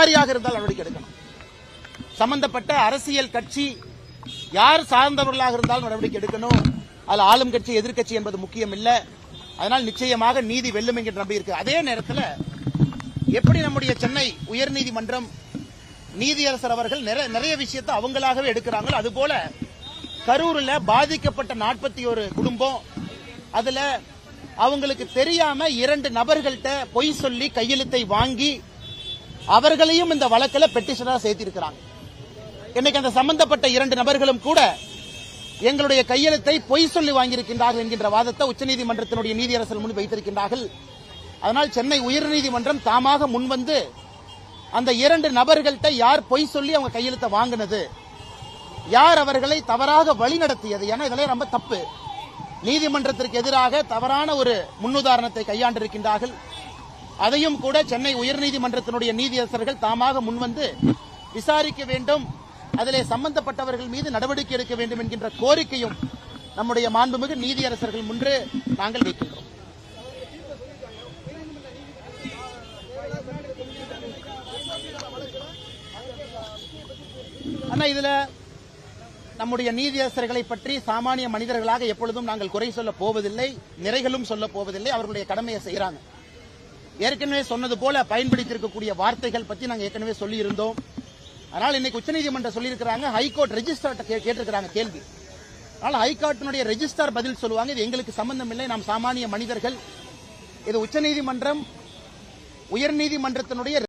அதிகாரியாக இருந்தால் நடவடிக்கை எடுக்கணும். சம்பந்தப்பட்ட அரசியல் கட்சி யார் சார்ந்தவர்களாக இருந்தாலும் நடவடிக்கை எடுக்கணும். அதுல ஆளும் கட்சி எதிர்கட்சி என்பது முக்கியம் இல்ல அதனால் நிச்சயமாக நீதி வெல்லும் என்கிற நம்பி இருக்கு. அதே நேரத்தில் எப்படி நம்முடைய சென்னை உயர்நீதிமன்றம் நீதியரசர் அவர்கள் நிறைய நிறைய விஷயத்தை அவங்களாகவே எடுக்கிறாங்களோ அதுபோல கரூர்ல பாதிக்கப்பட்ட நாற்பத்தி ஒரு குடும்பம் அதுல அவங்களுக்கு தெரியாம இரண்டு நபர்கள்ட்ட பொய் சொல்லி கையெழுத்தை வாங்கி அவர்களையும் இந்த வழக்கில் பெட்டிஷனரா சேர்த்திருக்கிறாங்க. இன்னைக்கு அந்த சம்பந்தப்பட்ட இரண்டு நபர்களும் கூட எங்களுடைய கையெழுத்தை பொய் சொல்லி வாங்கியிருக்கின்றார்கள் என்கின்ற வாதத்தை உச்சநீதிமன்றத்தினுடைய நீதியரசர் முன் வைத்திருக்கின்றார்கள். அதனால் சென்னை உயர்நீதிமன்றம் தாமாக முன்வந்து அந்த இரண்டு நபர்கள்ட்ட யார் பொய் சொல்லி அவங்க கையெழுத்தை வாங்கினது யார் அவர்களை தவறாக வழிநடத்தியது ஏன்னா இதெல்லாம் ரொம்ப தப்பு. நீதிமன்றத்திற்கு எதிராக தவறான ஒரு முன்னுதாரணத்தை கையாண்டிருக்கின்றார்கள். அதையும் கூட சென்னை உயர்நீதிமன்றத்தினுடைய நீதியரசர்கள் தாமாக முன்வந்து விசாரிக்க வேண்டும். அதிலே சம்பந்தப்பட்டவர்கள் மீது நடவடிக்கை எடுக்க வேண்டும் என்கின்ற கோரிக்கையும் நம்முடைய மாண்புமிகு நீதியரசர்கள் முன்று நாங்கள் வைக்கின்றோம். ஆனா இதுல நம்முடைய நீதியரசர்களை பற்றி சாமானிய மனிதர்களாக எப்பொழுதும் நாங்கள் குறை சொல்ல போவதில்லை நிறைகளும் சொல்ல போவதில்லை அவர்களுடைய கடமையை செய்யறாங்க ஏற்கனவே சொன்னது போல பயன்படுத்தியிருக்கக்கூடிய வார்த்தைகள் பத்தி நாங்க ஏற்கனவே சொல்லி இருந்தோம் அதனால் இன்னைக்கு உச்சநீதிமன்றம் சொல்லியிருக்கிறாங்க ஹைகோர்ட் ரெஜிஸ்டர்ட்ட கேட்டிருக்கிறாங்க கேள்வி. அதனால் ஹைகோர்ட்டினுடைய ரெஜிஸ்டார் பதில் சொல்லுவாங்க இது எங்களுக்கு சம்பந்தம் இல்லை நாம் சாமானிய மனிதர்கள். இது உச்சநீதிமன்றம் உயர்நீதிமன்றத்தினுடைய